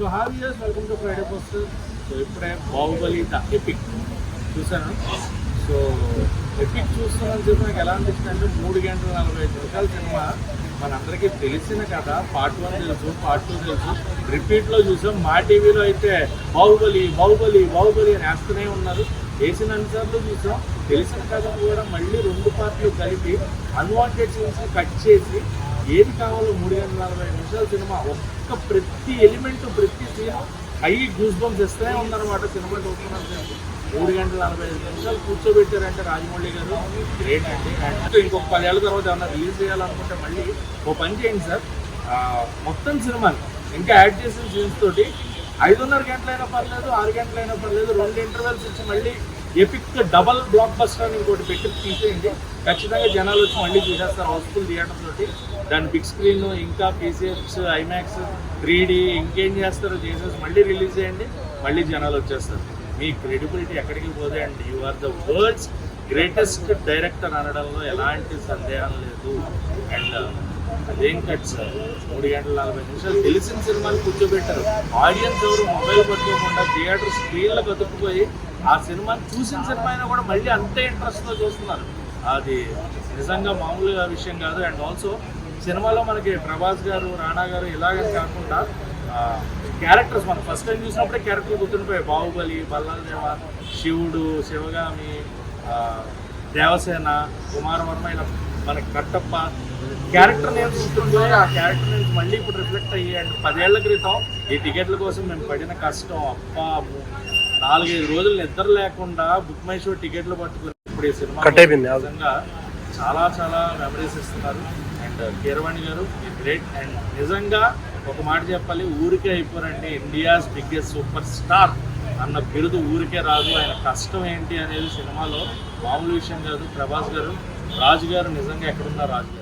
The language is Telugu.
So have ears welcome to Friday post so ఇప్పుడే బాహుబలి ద ఎపిక్ చూసాను సో ఎపిక్ చూస్తున్నాను చెప్పి నాకు ఎలా అనిపిస్తుంది అంటే మూడు గంటల నలభై ఐదు నిమిషాల సినిమా మనందరికీ తెలిసిన కథ. పార్ట్ వన్ తెలుసు పార్ట్ టూ తెలుసు. రిపీట్లో చూసాం. మా టీవీలో అయితే బాహుబలి బాహుబలి బాహుబలి అని వేస్తూనే ఉన్నారు. వేసిన అన్నిసార్లు చూసాం. తెలిసిన కథ కూడా మళ్ళీ రెండు పార్ట్లు కలిపి అన్వాంటెడ్ సీన్స్ కట్ చేసి ఏది కావాలో మూడు గంటల నలభై నిమిషాల సినిమా ఒక్క ప్రతి ఎలిమెంట్ ప్రతి సీన్ హై గూస్ బంప్స్ ఇస్తూనే ఉందన్నమాట సినిమా చూస్తున్నాం మూడు గంటల నలభై ఐదు నిమిషాలు కూర్చోబెట్టారంటే రాజమౌళి గారు. గ్రేట్ అండి. అండ్ ఇంకొక పదేళ్ళ తర్వాత ఏమన్నా రిలీజ్ చేయాలనుకుంటే మళ్ళీ ఓ పని చేయండి సార్. మొత్తం సినిమాని ఇంకా యాడ్ చేసిన సీన్స్ తోటి ఐదున్నర గంటలైనా పర్లేదు ఆరు గంటలైనా పర్లేదు రెండు ఇంటర్వెల్స్ ఇచ్చి మళ్ళీ ఎపిక్ డబల్ బ్లాక్ బస్టర్ అని ఇంకోటి పెట్టి తీసేయండి. ఖచ్చితంగా జనాలు వచ్చి మళ్ళీ చూసేస్తారు హౌస్ఫుల్ థియేటర్ తోటి. దాని బిగ్ స్క్రీన్ ఇంకా పీసీఎఫ్స్ ఐమాక్స్ త్రీ ఇంకేం చేస్తారో చేసేసి మళ్ళీ రిలీజ్ చేయండి మళ్ళీ జనాలు వచ్చేస్తారు. మీ క్రెడిబిలిటీ ఎక్కడికి పోతే and you are the world's greatest director అనడంలో ఎలాంటి సందేహం లేదు. అండ్ uh, అదేం కట్ సార్ మూడు గంటల నలభై నిమిషాలు తెలిసిన సినిమాలు కూర్చోబెట్టారు. ఆడియన్స్ ఎవరు మొబైల్ పట్టుకోకుండా థియేటర్ స్క్రీన్లు బతుకుపోయి ఆ సినిమాని చూసిన సినిమా అయినా కూడా మళ్ళీ అంతే ఇంట్రెస్ట్తో చూస్తున్నారు. అది నిజంగా మామూలుగా విషయం కాదు. అండ్ ఆల్సో సినిమాలో మనకి ప్రభాస్ గారు రాణా గారు ఇలాగే కాకుండా క్యారెక్టర్స్ మనం ఫస్ట్ టైం చూసినప్పుడే క్యారెక్టర్ గుర్తుండిపోయాయి. బాహుబలి బల్లాదేవ శివుడు శివగామి దేవసేన దేవసేన కుమారవర్మ ఇలా మనకి కట్టప్ప. క్యారెక్టర్ నేమ్స్ గుర్తుండిపోయి ఆ క్యారెక్టర్ నేమ్స్ మళ్ళీ ఇప్పుడు రిఫ్లెక్ట్ అయ్యి అండ్ పదేళ్ళ క్రితం ఈ టికెట్ల కోసం మేము పడిన కష్టం. అప్ప నాలుగైదు రోజులు నిద్ర లేకుండా బుక్ మై షో టికెట్లు పట్టుకుని ఇప్పుడు ఈ సినిమా కట్ అయిపోయింది. చాలా చాలా మెమరీస్ ఇస్తున్నారు. అండ్ కీరవాణి గారు గ్రేట్ అండ్ నిజంగా ఒక మాట చెప్పాలి ఊరికే అయిపోరండి. ఇండియాస్ బిగ్గెస్ట్ సూపర్ స్టార్ అన్న బిరుదు ఊరికే రాదు. ఆయన కష్టం ఏంటి అనేది సినిమాలో మామూలు విషయం కాదు. ప్రభాస్ గారు రాజు గారు నిజంగా ఎక్కడున్నారు రాజు గారు?